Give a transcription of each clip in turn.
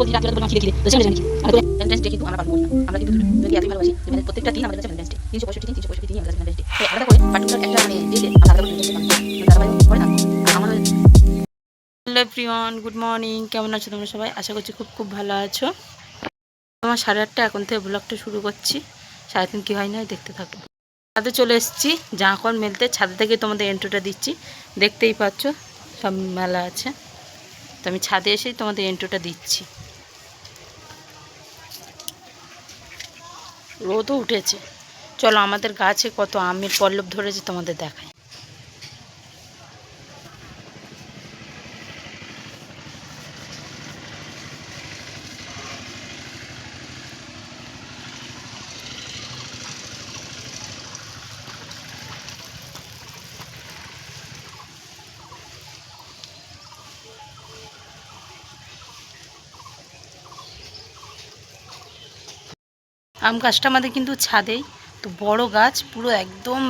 বলছিস রাত্রে তো আমরা না। আমরা কিন্তু যদি ভালোবাসি। তাহলে প্রত্যেকটা দিন আমাদের কাছে তিনশো পঁয়ষট্টি তিনশো পঁয়ষট্টি দিন আমাদের ডে আলাদা করে পার্টিকুলার একটা মানে আমরা আলাদা করে হ্যালো এভরিওয়ান গুড মর্নিং কেমন আছো তোমরা সবাই? আশা করছি খুব খুব ভালো আছো। আমার সাড়ে আটটা এখন থেকে ব্লগটা শুরু করছি। সারাদিন কী হয় না দেখতে থাকো। ছাদে চলে এসেছি। জাঁকন মেলতে। ছাদে থেকে তোমাদের এন্ট্রোটা দিচ্ছি। দেখতেই পাচ্ছ, সব মেলা আছে। তো আমি ছাদে এসেই তোমাদের এন্ট্রোটা দিচ্ছি। রোদও উঠেছে। চলো আমাদের গাছে কত আমের পল্লব ধরেছে তোমাদের দেখায় আম গাছটা আমাদের কিন্তু ছাদেই। তো বড় গাছ পুরো একদম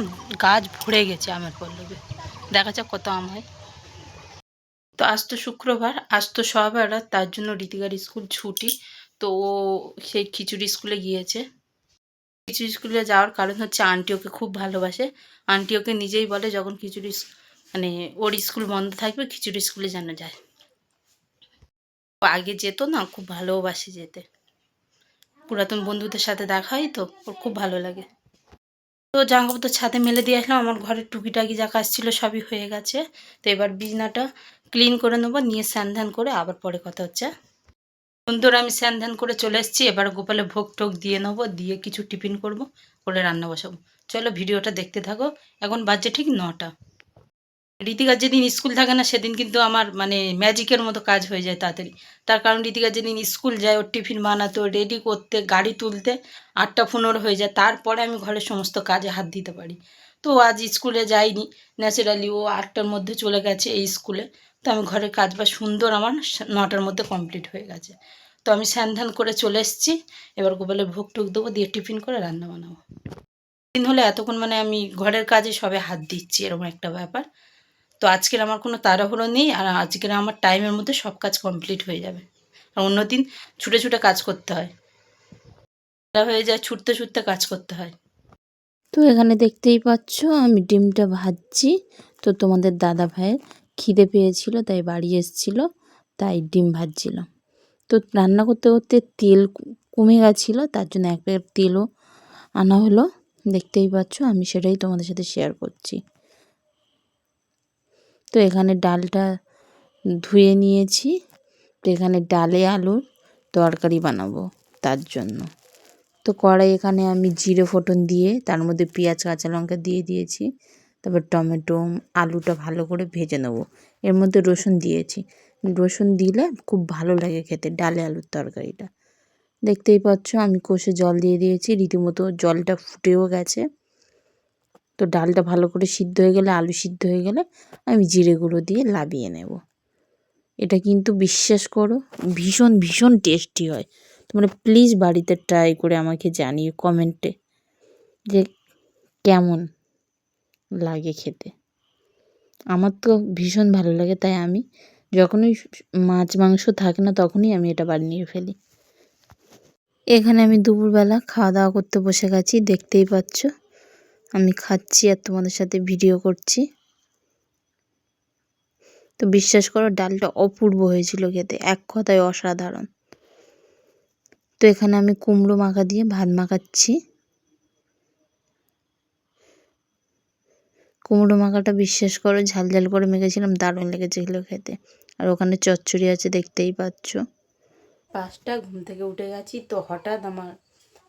গাছ ভরে গেছে আমের পল্লবে। দেখা যাক কত আম হয়। তো আজ তো শুক্রবার, আজ তো সবার তার জন্য রীতিকার স্কুল ছুটি। তো ও সেই খিচুড়ি স্কুলে গিয়েছে। খিচুড়ি স্কুলে যাওয়ার কারণ হচ্ছে আন্টি ওকে খুব ভালোবাসে। আন্টি ওকে নিজেই বলে যখন খিচুড়ি মানে ওর স্কুল বন্ধ থাকবে, খিচুড়ি স্কুলে যেন যায়। আগে যেত না, খুব ভালোবাসে যেতে। পুরাতন বন্ধুদের সাথে দেখা হয় তো, ওর খুব ভালো লাগে। তো জামা কাপড় তো ছাদে মেলে দিয়ে আসলাম, আমার ঘরের টুকিটাকি যা কাজ ছিল সবই হয়ে গেছে। তো এবার বিছনাটা ক্লিন করে নেব, নিয়ে স্যান ধ্যান করে আবার পরে কথা হচ্ছে। বন্ধুরা, আমি স্যান ধ্যান করে চলে এসেছি, এবার গোপালে ভোগ টোক দিয়ে নেব, দিয়ে কিছু টিফিন করব, করে রান্না বসাবো। চলো ভিডিওটা দেখতে থাকো, এখন বাজছে ঠিক নটা। রীতিকার যেদিন স্কুল থাকে না, সেদিন কিন্তু আমার মানে ম্যাজিকের মতো কাজ হয়ে যায় তাড়াতাড়ি। তার কারণ রীতিকার যেদিন স্কুল যায়, ওর টিফিন বানাতে রেডি করতে, গাড়ি তুলতে, আটটা পনেরো হয়ে যায়, তারপরে আমি ঘরের সমস্ত কাজে হাত দিতে পারি। তো আজ স্কুলে যাইনি ন্যাচারালি ও আটটার মধ্যে চলে গেছে এই স্কুলে। তো আমি ঘরের কাজ বা সুন্দর, আমার নটার মধ্যে কমপ্লিট হয়ে গেছে। তো আমি স্যান করে চলে এসেছি, এবার গোপালে ভোগ টোক দেবো, দিয়ে টিফিন করে রান্না বানাবো। দিন হলে এতক্ষণ মানে আমি ঘরের কাজে সবে হাত দিচ্ছি, এরকম একটা ব্যাপার। তো আজকের আমার কোনো তাড়াহুড়ো নেই আর আজকের আমার টাইমের মধ্যে সব কাজ কমপ্লিট হয়ে যাবে। আর অন্যদিন ছুটে ছুটে কাজ করতে হয়। হয়ে যায়, ছুটতে ছুটতে কাজ করতে হয়। তো এখানে দেখতেই পাচ্ছ, আমি ডিমটা ভাজছি। তো তোমাদের দাদা ভাইয়ের খিদে পেয়েছিল, তাই বাড়ি এসেছিল, তাই ডিম ভাজছিলাম তো রান্না করতে করতে তেল কমে গেছিল, তার জন্য এক প্যাকেট তেলও আনা হলো। দেখতেই পাচ্ছ, আমি সেটাই তোমাদের সাথে শেয়ার করছি। তো এখানে ডালটা ধুয়ে নিয়েছি। তো এখানে ডালে আলুর তরকারি বানাবো তার জন্য। তো কড়াই এখানে আমি জিরে ফোটন দিয়ে, তার মধ্যে পেঁয়াজ, কাঁচা লঙ্কা দিয়ে দিয়েছি। তারপর টমেটো, আলুটা ভালো করে ভেজে নেব। এর মধ্যে রসুন দিয়েছি। রসুন দিলে খুব ভালো লাগে খেতে ডালে আলুর তরকারিটা। দেখতেই পাচ্ছ আমি কষে জল দিয়ে দিয়েছি, রীতিমতো জলটা ফুটেও গেছে। তো ডালটা ভালো করে সিদ্ধ হয়ে গেলে, আলু সিদ্ধ হয়ে গেলে আমি জিরে গুঁড়ো দিয়ে লাবিয়ে নেব। এটা কিন্তু বিশ্বাস করো, ভীষণ ভীষণ টেস্টি হয়। তোমরা প্লিজ বাড়িতে ট্রাই করে আমাকে জানিও কমেন্টে যে কেমন লাগে খেতে। আমার তো ভীষণ ভালো লাগে, তাই আমি যখনই মাছ, মাংস থাকে না তখনই আমি এটা বানিয়ে ফেলি। এখানে আমি দুপুরবেলা খাওয়া দাওয়া করতে বসে গেছি, দেখতেই পাচ্ছ। আমি খাচ্ছি আর তোমাদের সাথে ভিডিও করছি। তো বিশ্বাস করো, ডালটা অপূর্ব হয়েছিল খেতে, এক কথায় অসাধারণ। তো এখানে আমি কুমড়ো মাখা দিয়ে ভাত মাখাচ্ছি। কুমড়ো মাখাটা বিশ্বাস করো, ঝাল ঝাল করে মেখেছিলাম, দারুণ লেগেছিল খেতে। আর ওখানে চচ্চড়ি আছে দেখতেই পাচ্ছ। পাঁচটা, ঘুম থেকে উঠে গেছি, তো হঠাৎ আমার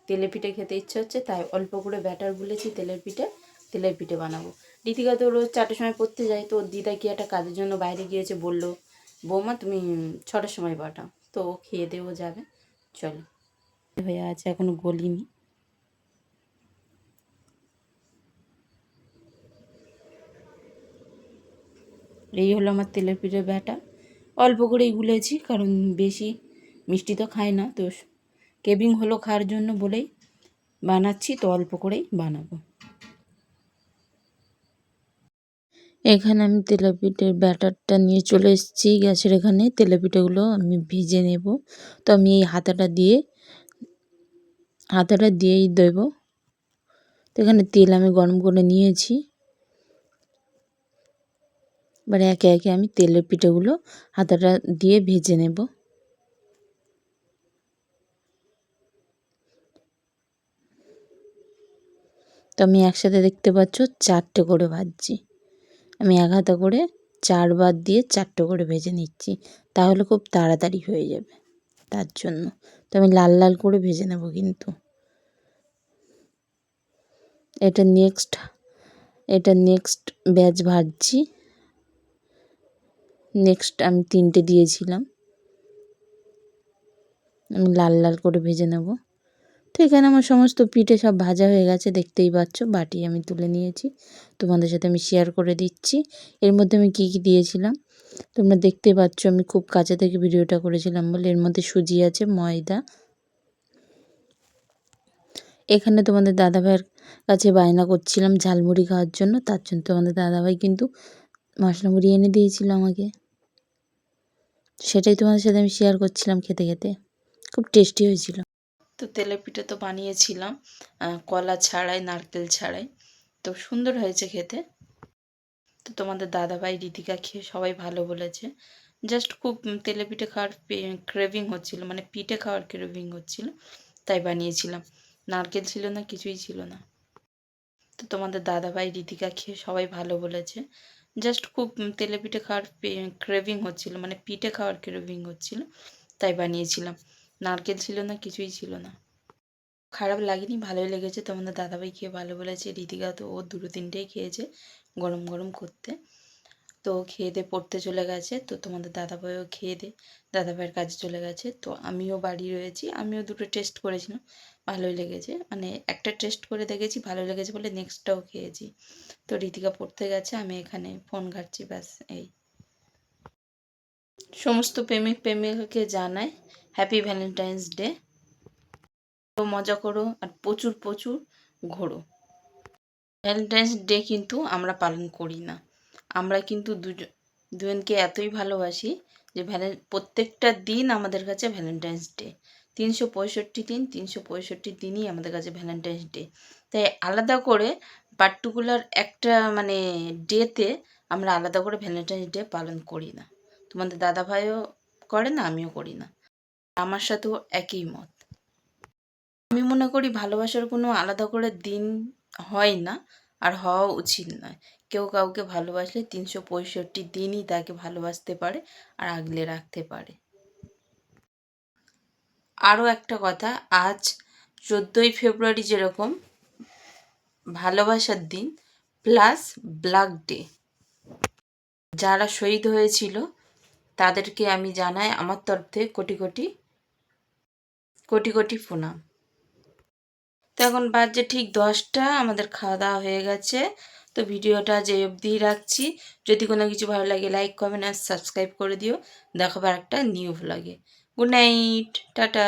তেলে পিঠে খেতে ইচ্ছে হচ্ছে, তাই অল্প করে ব্যাটার গুলেছি তেলের পিঠে তেলের পিঠে বানাবো। রীতিকা তো রোজ চারটের সময় পড়তে যায় তো দিদা কি একটা কাজের জন্য বাইরে গিয়েছে বলল, বৌমা, তুমি ছটার সময় পাঠাও। তো ও খেয়ে দেও যাবে, চলো। হয়ে আছে, এখনও গলিনি। এই হলো আমার তেলের পিঠে ব্যাটা অল্প করেই গুলেছি, কারণ বেশি মিষ্টি তো খায় না, তো কেবিং হলো খাওয়ার জন্য বলেই বানাচ্ছি, তো অল্প করেই বানাবো। এখানে আমি তেলাপিঠের ব্যাটারটা নিয়ে চলে এসেছি, গ্যাসের এখানে। তেলাপিঠেগুলো আমি ভেজে নেব। তো আমি এই হাতাটা দিয়ে, হাতাটা দিয়েই দেব। তো এখানে তেল আমি গরম করে নিয়েছি। এবার একে একে আমি তেলের পিঠেগুলো হাতাটা দিয়ে ভেজে নেব। তো আমি একসাথে দেখতে পাচ্ছ চারটে করে ভাজছি। আমি এক হাতা করে চারবার দিয়ে চারটে করে ভেজে নিচ্ছি। তাহলে খুব তাড়াতাড়ি হয়ে যাবে তার জন্য। তো আমি লাল লাল করে ভেজে নেব কিন্তু। এটা নেক্সট এটা নেক্সট ব্যাচ ভাজছি। নেক্সট আমি তিনটে দিয়েছিলাম। আমি লাল লাল করে ভেজে নেব। তো এখানে আমার সমস্ত পিঠে সব ভাজা হয়ে গেছে, দেখতেই পাচ্ছ। বাটি আমি তুলে নিয়েছি। তোমাদের সাথে আমি শেয়ার করে দিচ্ছি। এর মধ্যে আমি কী কী দিয়েছিলাম? তোমরা দেখতেই পাচ্ছ আমি খুব কাছে থেকে ভিডিওটা করেছিলাম বলে। এর মধ্যে সুজি আছে, ময়দা। এখানে তোমাদের দাদাভাইয়ের কাছে বায়না করছিলাম ঝালমুড়ি খাওয়ার জন্য। তার জন্য তোমাদের দাদাভাই কিন্তু মশলা মুড়ি এনে দিয়েছিল আমাকে। সেটাই তোমাদের সাথে আমি শেয়ার করছিলাম খেতে খেতে। খুব টেস্টি হয়েছিল। তো তেলের পিঠে তো বানিয়েছিলাম কলা ছাড়াই, নারকেল ছাড়াই। তো সুন্দর হয়েছে খেতে। তো তোমাদের দাদাভাই রীতিকা খেয়ে সবাই ভালো বলেছে। জাস্ট খুব তেলে পিঠে খাওয়ার ক্রেভিং হচ্ছিল মানে পিঠে খাওয়ার ক্রেভিং হচ্ছিল, তাই বানিয়েছিলাম। নারকেল ছিল না, কিছুই ছিল না। তো তোমাদের দাদাভাই রীতিকা খেয়ে সবাই ভালো বলেছে। জাস্ট খুব তেলে পিঠে খাওয়ার ক্রেভিং হচ্ছিল মানে পিঠে খাওয়ার ক্রেভিং হচ্ছিল, তাই বানিয়েছিলাম। নারকেল ছিল না, কিছুই ছিল না। খারাপ লাগেনি, ভালোই লেগেছে। তোমাদের দাদাভাই খেয়ে ভালো বলেছে। রীতিকা তো ও দুটো তিনটেই খেয়েছে গরম গরম করতে। তো খেয়ে দিয়ে পড়তে চলে গেছে। তো তোমাদের দাদাভাইও খেয়ে দে দাদাভাইয়ের কাজে চলে গেছে। তো আমিও বাড়ি রয়েছি। আমিও দুটো টেস্ট করেছিলাম। ভালোই লেগেছে। মানে একটা টেস্ট করে দেখেছি, ভালো লেগেছে বলে নেক্সটটাও খেয়েছি। তো রীতিকা পড়তে গেছে, আমি এখানে ফোন ঘাটছি, ব্যাস, এই। সমস্ত প্রেমিক প্রেমিকাকে জানাই। হ্যাপি ভ্যালেন্টাইন্স ডে মজা করো আর প্রচুর প্রচুর ঘোরো। ভ্যালেন্টাইন্স ডে কিন্তু আমরা পালন করি না। আমরা কিন্তু দুজন দুজনকে এতই ভালোবাসি যে ভ্যালে, প্রত্যেকটা দিন আমাদের কাছে ভ্যালেন্টাইন্স ডে তিনশো পঁয়ষট্টি দিন, তিনশো পঁয়ষট্টি দিনই আমাদের কাছে ভ্যালেন্টাইন্স ডে তাই আলাদা করে পার্টিকুলার একটা মানে ডেতে আমরা আলাদা করে ভ্যালেন্টাইন্স ডে পালন করি না। তোমাদের দাদাভাইও করে না, আমিও করি না। আমার সাথেও একই মত। আমি মনে করি ভালোবাসার কোনো আলাদা করে দিন হয় না আর হওয়া উচিত নয়। কেউ কাউকে ভালোবাসলে তিনশো পঁয়ষট্টি দিনই তাকে ভালোবাসতে পারে আর আগলে রাখতে পারে। আরও একটা কথা, আজ চোদ্দোই ফেব্রুয়ারি যেরকম, ভালোবাসার দিন প্লাস ব্ল্যাক ডে। যারা শহীদ হয়েছিল, তাদেরকে আমি জানাই আমার তরফ থেকে কোটি কোটি কোটি কোটি প্রণাম তো এখন বাজে ঠিক দশটা, আমাদের খাওয়া দাওয়া হয়ে গেছে। তো ভিডিওটা যে অবধি রাখছি। যদি কোনো কিছু ভালো লাগে লাইক কমেন্ট আর সাবস্ক্রাইব করে দিও। দেখাবার একটা নিউ ভ্লগে গুড নাইট টাটা।